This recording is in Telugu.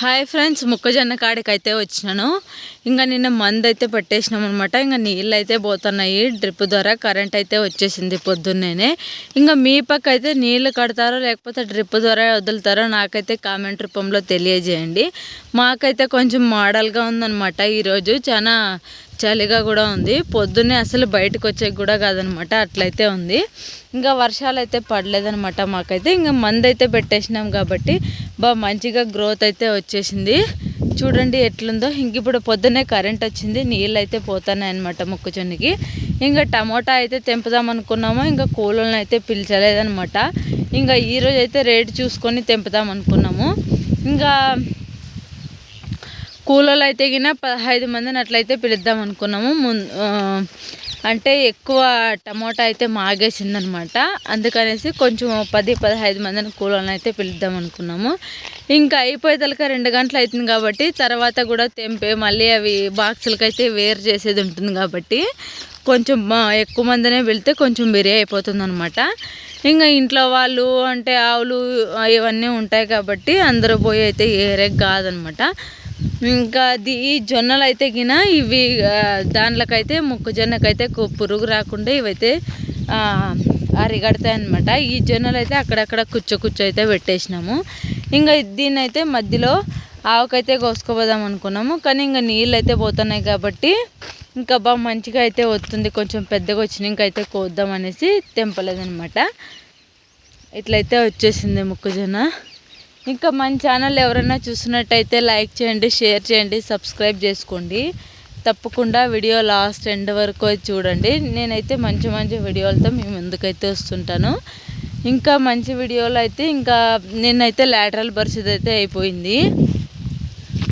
హాయ్ ఫ్రెండ్స్ మొక్కజొన్న కాడికి అయితే వచ్చినాను. ఇంకా నిన్న మందు అయితే పట్టేసినాం అనమాట ఇంకా నీళ్ళు అయితే పోతున్నాయి. డ్రిప్ ద్వారా కరెంట్ అయితే వచ్చేసింది పొద్దున్నేనే. ఇంకా మీ పక్క అయితే నీళ్ళు కడతారో లేకపోతే డ్రిప్ ద్వారా వదులుతారో నాకైతే కామెంట్ రూపంలో తెలియజేయండి. మాకైతే కొంచెం మోడల్గా ఉందన్నమాట ఈరోజు. చాలా చలిగా కూడా ఉంది. పొద్దున్నే అసలు బయటకు వచ్చే కూడా కాదనమాట. అట్లయితే ఉంది. ఇంకా వర్షాలు అయితే పడలేదనమాట మాకైతే. ఇంకా మందు అయితే పెట్టేసినాం కాబట్టి బాగా మంచిగా గ్రోత్ అయితే వచ్చేసింది. చూడండి ఎట్లుందో. ఇంక ఇప్పుడు పొద్దున్నే కరెంట్ వచ్చింది. నీళ్ళు అయితే పోతున్నాయి అనమాట మొక్కజొన్నకి. ఇంకా టమోటా అయితే తెంపుదాం అనుకున్నాము. ఇంకా కూలోళ్ళని అయితే పిలిచలేదనమాట. ఇంకా ఈరోజు అయితే రేటు చూసుకొని తెంపుదాం అనుకున్నాము. ఇంకా కూలోళ్ళు అయితే గిన పదహైదు మందిని అట్లయితే పిలుద్దాం అనుకున్నాము. ముందు అంటే ఎక్కువ టమోటా అయితే మాగేసిందనమాట. అందుకనేసి కొంచెం పది పదహైదు మందిని కూలోళ్ళని అయితే పిలుద్దాం అనుకున్నాము. ఇంకా అయిపోయేదలక రెండు గంటలు అవుతుంది కాబట్టి తర్వాత కూడా తెంపే మళ్ళీ అవి బాక్సులకైతే వేరు చేసేది ఉంటుంది కాబట్టి కొంచెం ఎక్కువ మందినే వెళ్తే కొంచెం బిరి అయిపోతుంది అనమాట ఇంకా ఇంట్లో వాళ్ళు అంటే ఆవులు ఇవన్నీ ఉంటాయి కాబట్టి అందరూ పోయి అయితే ఏరే కాదనమాట. ఇంకా అది జొన్నలు అయితే గిన ఇవి దాంట్లోకైతే మొక్కజొన్నకైతే పురుగు రాకుండా ఇవైతే అరిగడతాయి అనమాట ఈ జొన్నలు అయితే అక్కడక్కడ కుచ్చ కుచ్చ అయితే పెట్టేసినాము. ఇంకా దీన్ని అయితే మధ్యలో ఆవుకైతే కోసుకోపోదాం అనుకున్నాము. కానీ ఇంకా నీళ్ళు అయితే పోతున్నాయి కాబట్టి ఇంకా బాగా మంచిగా అయితే వస్తుంది కొంచెం పెద్దగా వచ్చిన ఇంకైతే కోద్దాం అనేసి తెంపలేదనమాట ఇట్లయితే వచ్చేసింది మొక్కజొన్న. ఇంకా మన ఛానల్ ఎవరైనా చూసినట్టయితే లైక్ చేయండి షేర్ చేయండి సబ్స్క్రైబ్ చేసుకోండి. తప్పకుండా వీడియో లాస్ట్ ఎండ్ వరకు చూడండి. నేనైతే మంచి మంచి వీడియోలతో మీ ముందుకైతే వస్తుంటాను. ఇంకా మంచి వీడియోలు అయితే ఇంకా నేనైతే లాటరల్ పరిస్థితి అయితే అయిపోయింది.